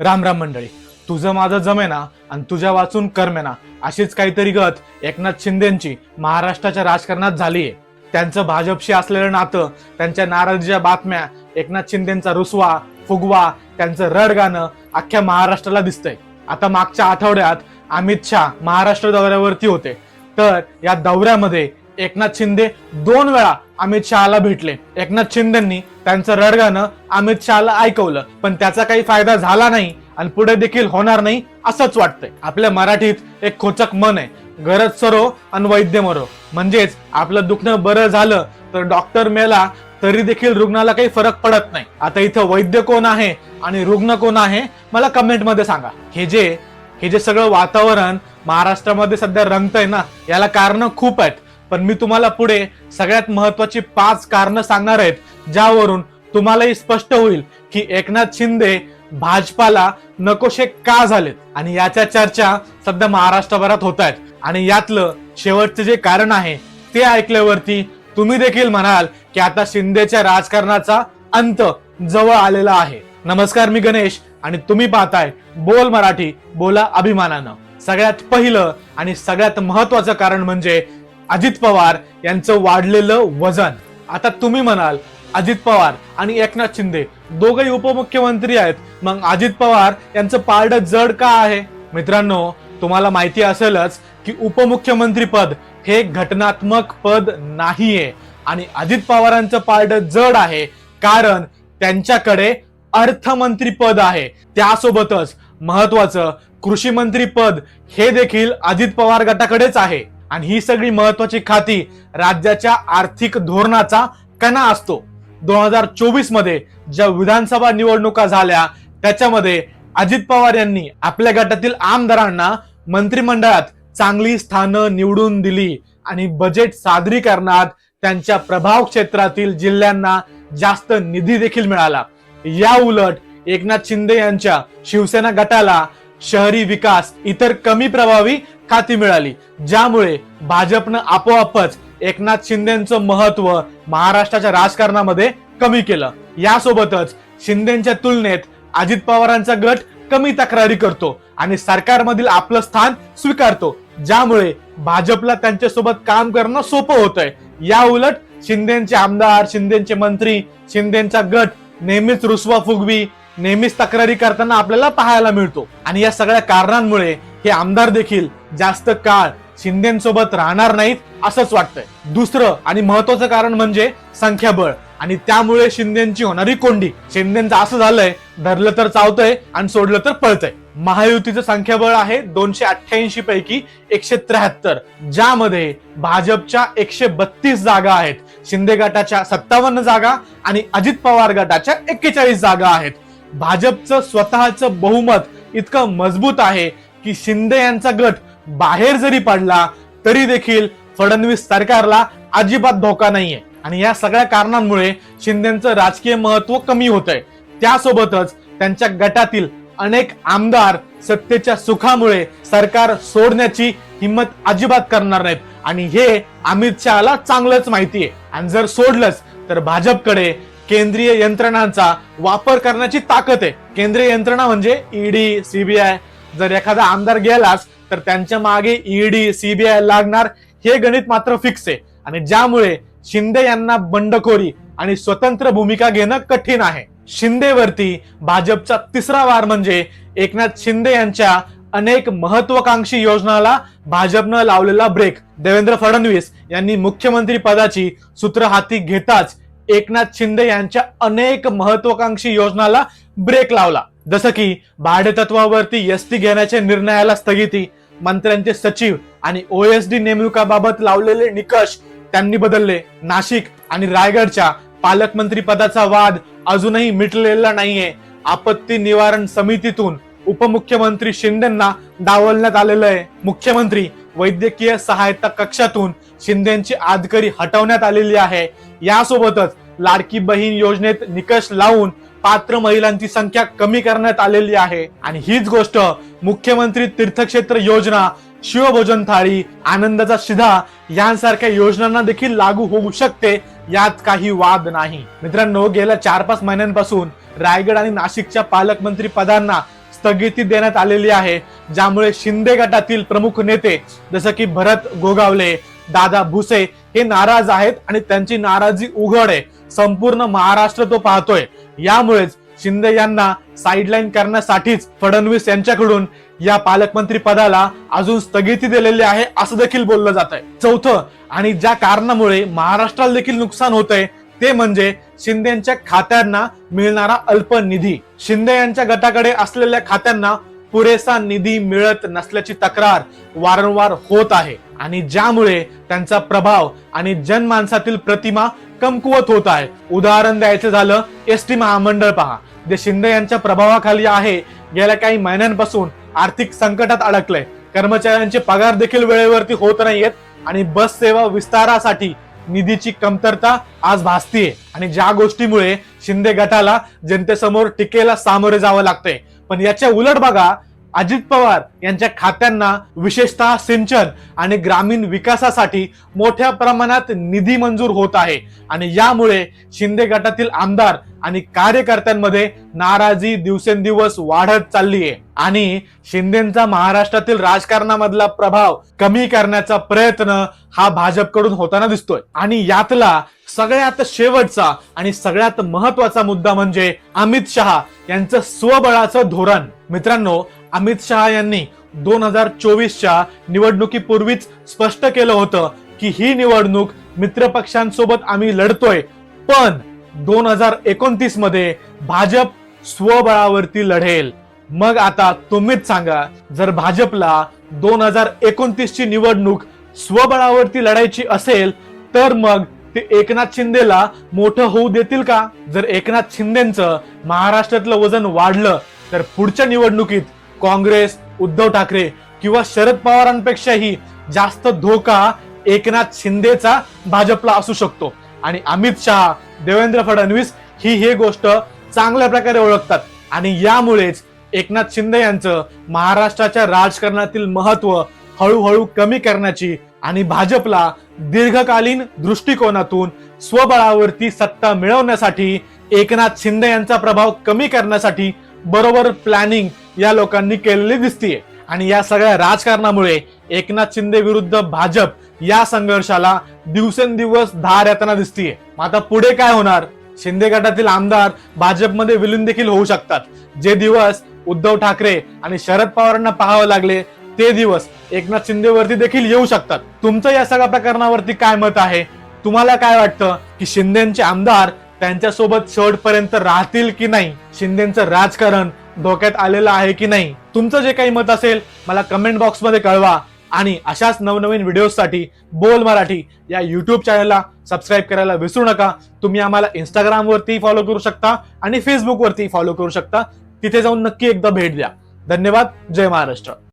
राम राम मंडळी. तुझं माझं जमेना आणि तुझ्या वाचून करमेना. अशीच काहीतरी गत एकनाथ शिंदेची महाराष्ट्राच्या राजकारणात झालीये. त्यांचं भाजपशी असलेलं नातं त्यांच्या नाराजीच्या बातम्या एकनाथ शिंदेचा रुसवा फुगवा त्यांचं रड गाणं अख्ख्या महाराष्ट्राला दिसतंय. आता मागच्या आठवड्यात अमित शहा महाराष्ट्र दौऱ्यावरती होते. तर या दौऱ्यामध्ये एकनाथ शिंदे दोन वेळा अमित शहाला भेटले. एकनाथ शिंदेंनी त्यांचं रडगाणं अमित शहाला ऐकवलं. पण त्याचा काही फायदा झाला नाही आणि पुढे देखील होणार नाही असंच वाटतंय. आपल्या मराठीत एक खोचक मन आहे. गरज सरो आणि वैद्य मरो. म्हणजेच आपलं दुखणं बरं झालं तर डॉक्टर मेला तरी देखील रुग्णाला काही फरक पडत नाही. आता इथं वैद्य कोण आहे आणि रुग्ण कोण आहे मला कमेंटमध्ये सांगा. हे जे हे जे सगळं वातावरण महाराष्ट्रामध्ये सध्या रंगतंय ना याला कारण खूप आहेत. पण मी तुम्हाला पुढे सगळ्यात महत्वाची पाच कारणं सांगणार आहेत ज्यावरून तुम्हालाही स्पष्ट होईल की एकनाथ शिंदे भाजपाला नकोशे का झालेत आणि याच्या चर्चा सध्या महाराष्ट्रभरात होत आहेत. आणि यातलं शेवटचं जे कारण आहे ते ऐकल्यावरती तुम्ही देखील म्हणाल की आता शिंदेच्या राजकारणाचा अंत जवळ आलेला आहे. नमस्कार मी गणेश आणि तुम्ही पाहताय बोल मराठी बोला अभिमानानं. सगळ्यात पहिलं आणि सगळ्यात महत्वाचं कारण म्हणजे अजित पवार यांचं वाढलेलं वजन. आता तुम्ही म्हणाल अजित पवार आणि एकनाथ शिंदे दोघही उपमुख्यमंत्री आहेत. मग अजित पवार यांचं पारड जड का आहे? मित्रांनो तुम्हाला माहिती असेलच की उपमुख्यमंत्री पद हे घटनात्मक पद नाहीये आणि अजित पवारांचं पारड जड आहे कारण त्यांच्याकडे अर्थमंत्री पद आहे. त्यासोबतच महत्वाचं कृषी मंत्री पद हे देखील अजित पवार गटाकडेच आहे. आणि ही सगळी महत्वाची खाती राज्याच्या आर्थिक धोरणाचा कणा असतो. दोन हजार चोवीसमध्ये ज्या विधानसभा निवडणुका झाल्या त्याच्यामध्ये अजित पवार यांनी आपल्या गटातील आमदारांना मंत्रिमंडळात चांगली स्थानं निवडून दिली आणि बजेट सादरीकरणात त्यांच्या प्रभाव क्षेत्रातील जिल्ह्यांना जास्त निधी देखील मिळाला. या उलट एकनाथ शिंदे यांच्या शिवसेना गटाला शहरी विकास इतर कमी प्रभावी खाती मिळाली. ज्यामुळे भाजपनं आपोआपच एकनाथ शिंदेचं महत्त्व महाराष्ट्राच्या राजकारणामध्ये कमी केलं. यासोबतच शिंदेच्या तुलनेत अजित पवारांचा गट कमी तक्रारी करतो आणि सरकारमधील आपलं स्थान स्वीकारतो. ज्यामुळे भाजपला त्यांच्यासोबत काम करणं सोपं होतंय. या उलट शिंदेचे आमदार शिंदेचे मंत्री शिंदेचा गट नेहमीच रुसवा फुगवी नेहमीच तक्रारी करताना आपल्याला पाहायला मिळतो. आणि या सगळ्या कारणांमुळे हे आमदार देखील जास्त काळ शिंदेसोबत राहणार नाहीत असंच वाटतंय. दुसरं आणि महत्वाचं कारण म्हणजे संख्याबळ. आणि त्यामुळे शिंदेची होणारी कोंडी. शिंदेचं असं झालंय धरलं तर चावतंय आणि सोडलं तर पळतंय. महायुतीचं संख्याबळ आहे दोनशे अठ्ठ्याऐंशी पैकी एकशे त्र्याहत्तर. ज्यामध्ये भाजपच्या एकशे बत्तीस जागा आहेत. शिंदे गटाच्या सत्तावन्न जागा आणि अजित पवार गटाच्या एक्केचाळीस जागा आहेत. भाजपचं स्वतःचं बहुमत इतकं मजबूत आहे की शिंदे यांचा गट बाहेर जरी पडला तरी देखील फडणवीस सरकारला अजिबात धोका नाहीये. आणि या सगळ्या कारणांमुळे शिंदेचं राजकीय महत्त्व कमी होत आहे त्यासोबतच त्यांच्या गटातील अनेक आमदार सत्तेच्या सुखामुळे सरकार सोडण्याची हिंमत अजिबात करणार नाहीत. आणि हे अमित शहाला चांगलंच माहिती आहे आणि जर सोडलंच तर भाजपकडे केंद्रीय यंत्रणांचा वापर करण्याची ताकद आहे. केंद्रीय यंत्रणा म्हणजे ईडी सीबीआय जर एखादा आमदार गेलाच तर त्यांच्या मागे ईडी सीबीआय लागणार हे गणित मात्र फिक्स आहे. आणि ज्यामुळे शिंदे यांना बंडखोरी आणि स्वतंत्र भूमिका घेणं कठीण आहे. शिंदेवरती भाजपचा तिसरा वार म्हणजे एकनाथ शिंदे यांच्या अनेक महत्वाकांक्षी योजनाला भाजपनं लावलेला ब्रेक देवेंद्र फडणवीस यांनी मुख्यमंत्री पदाची सूत्र हाती घेताच एकनाथ शिंदे यांच्या अनेक महत्वाकांक्षी योजनाला ब्रेक लावला. जसं की भाडेतत्वावरती यस्ती घेण्याच्या निर्णयाला स्थगिती मंत्र्यांचे सचिव आणि ओएसडी नेमणुकाबाबत लावलेले निकष त्यांनी बदलले. नाशिक आणि रायगडच्या पालकमंत्री पदाचा वाद अजूनही मिटलेला नाहीये. आपत्ती निवारण समितीतून उपमुख्यमंत्री शिंदेना डावलण्यात आलेलं आहे. मुख्यमंत्री वैद्यकीय सहायता कक्षातून शिंदेची आदकरी हटवण्यात आलेली आहे. यासोबतच लाडकी बहीण योजनेत निकष लावून पात्र महिलांची संख्या कमी करण्यात आलेली आहे. आणि हीच गोष्ट मुख्यमंत्री तीर्थक्षेत्र योजना शिवभोजन थाळी आनंदाचा शिधा यांसारख्या योजनांना देखील लागू होऊ शकते यात काही वाद नाही. मित्रांनो गेल्या चार पाच महिन्यांपासून रायगड आणि नाशिकच्या पालकमंत्री पदांना स्थगिती देण्यात आलेली आहे ज्यामुळे शिंदे गटातील प्रमुख नेते जसं की भरत गोगावले दादा भुसे हे नाराज आहेत आणि त्यांची नाराजी उघड आहे. संपूर्ण महाराष्ट्र तो पाहतोय. यामुळेच शिंदे यांना साईडलाईन करण्यासाठीच फडणवीस यांच्याकडून या पालकमंत्री पदाला अजून स्थगिती दिलेली आहे असं देखील बोललं जात आहे चौथं आणि ज्या कारणामुळे महाराष्ट्राला देखील नुकसान होत आहे ते म्हणजे शिंदे यांच्या खात्यांना मिळणारा अल्प निधी शिंदे यांच्या गटाकडे असलेल्या खात्यांना पुरेसा निधी मिळत नसल्याची तक्रार वारंवार होत आहे. आणि ज्यामुळे त्यांचा प्रभाव आणि जनमानसातील प्रतिमा कमकुवत होत आहे. उदाहरण द्यायचं झालं एस टी महामंडळ पहा. जे शिंदे यांच्या प्रभावाखाली आहे गेल्या काही महिन्यांपासून आर्थिक संकटात अडकलंय. कर्मचाऱ्यांचे पगार देखील वेळेवरती होत नाहीयेत आणि बस सेवा विस्तारासाठी निधीची कमतरता आज भासतीये. आणि ज्या गोष्टीमुळे शिंदे गटाला जनतेसमोर टीकेला सामोरे जावं लागतंय. पण याच्या उलट बघा अजित पवार यांच्या खात्यांना विशेषतः सिंचन आणि ग्रामीण विकासासाठी मोठ्या प्रमाणात निधी मंजूर होत आहे. आणि यामुळे शिंदे गटातील आमदार आणि कार्यकर्त्यांमध्ये नाराजी दिवसेंदिवस वाढत चालली आहे आणि शिंदेचा महाराष्ट्रातील राजकारणामधला प्रभाव कमी करण्याचा प्रयत्न हा भाजपकडून होताना दिसतोय. आणि यातला सगळ्यात शेवटचा आणि सगळ्यात महत्त्वाचा मुद्दा म्हणजे अमित शहा यांचं स्वबळाचं धोरण. मित्रांनो अमित शहा यांनी दोन हजार चोवीसच्या निवडणुकीपूर्वीच स्पष्ट केलं होतं की ही निवडणूक मित्रपक्षांसोबत आम्ही लढतोय. पण दोन हजार एकोणतीसमध्ये भाजप स्वबळावरती लढेल. मग आता तुम्हीच सांगा जर भाजपला दोन हजार एकोणतीस ची निवडणूक स्वबळावरती लढायची असेल तर मग ते एकनाथ शिंदेला मोठं होऊ देतील का? जर एकनाथ शिंदेचं महाराष्ट्रातलं वजन वाढलं तर पुढच्या निवडणुकीत काँग्रेस उद्धव ठाकरे किंवा शरद पवारांपेक्षाही जास्त धोका एकनाथ शिंदेचा भाजपला असू शकतो. आणि अमित शहा देवेंद्र फडणवीस ही हे गोष्ट चांगल्या प्रकारे ओळखतात. आणि यामुळेच एकनाथ शिंदे यांचं महाराष्ट्राच्या राजकारणातील महत्त्व हळूहळू कमी करण्याची आणि भाजपला दीर्घकालीन दृष्टिकोनातून स्वबळावरती सत्ता मिळवण्यासाठी एकनाथ शिंदे यांचा प्रभाव कमी करण्यासाठी बरोबर प्लॅनिंग या लोकांनी केलेली दिसतीये. आणि या सगळ्या राजकारणामुळे एकनाथ शिंदे विरुद्ध भाजप या संघर्षाला दिवसेंदिवस धार येताना दिसतीये. आता पुढे काय होणार? शिंदे गटातील आमदार भाजपमध्ये विलीन देखील होऊ शकतात. जे दिवस उद्धव ठाकरे आणि शरद पवारांना पाहावं लागले ते दिवस एकनाथ शिंदेवरती देखील येऊ शकतात. तुमचं या सगळ्या प्रकरणावरती काय मत आहे? तुम्हाला काय वाटतं की शिंदेचे आमदार त्यांच्यासोबत शेवटपर्यंत राहतील की नाही? शिंदेचं राजकारण धोक्यात आलेलं आहे की नाही? तुमचं जे काही मत असेल मला कमेंट बॉक्समध्ये कळवा. आणि अशाच नवनवीन व्हिडिओसाठी बोल मराठी या युट्यूब चॅनलला सबस्क्राईब करायला विसरू नका. तुम्ही आम्हाला इंस्टाग्राम वरती फॉलो करू शकता आणि फेसबुक वरती फॉलो करू शकता. तिथे जाऊन नक्की एकदा भेट द्या. धन्यवाद. जय महाराष्ट्र.